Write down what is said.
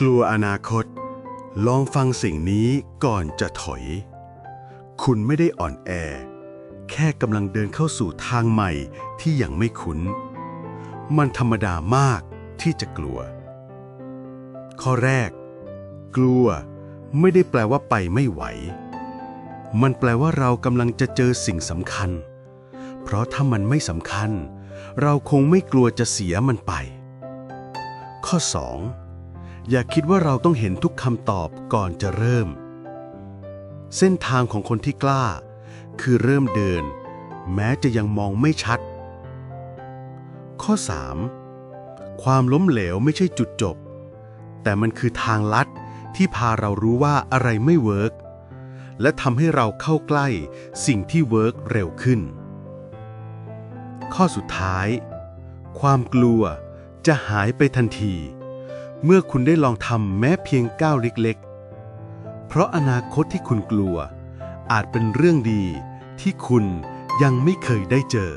กลัวอนาคต ลองฟังสิ่งนี้ก่อนจะถอย คุณไม่ได้อ่อนแอ แค่กำลังเดินเข้าสู่ทางใหม่ที่ยังไม่คุ้น มันธรรมดามากที่จะกลัว ข้อแรก กลัวไม่ได้แปลว่าไปไม่ไหว มันแปลว่าเรากำลังจะเจอสิ่งสำคัญ เพราะถ้ามันไม่สำคัญ เราคงไม่กลัวจะเสียมันไป ข้อ 2. อย่าคิดว่าเราต้องเห็นทุกคำตอบก่อนจะเริ่ม เส้นทางของคนที่กล้า คือเริ่มเดิน แม้จะยังมองไม่ชัด ข้อ 3. ความล้มเหลวไม่ใช่จุดจบ แต่มันคือทางลัดที่พาเรารู้ว่าอะไรไม่เวิร์กและทำให้เราเข้าใกล้สิ่งที่เวิร์กเร็วขึ้น ข้อสุดท้าย ความกลัวจะหายไปทันที เมื่อคุณได้ลองทำแม้เพียงก้าวเล็กๆ เพราะอนาคตที่คุณกลัว อาจเป็นเรื่องดีที่คุณยังไม่เคยได้เจอ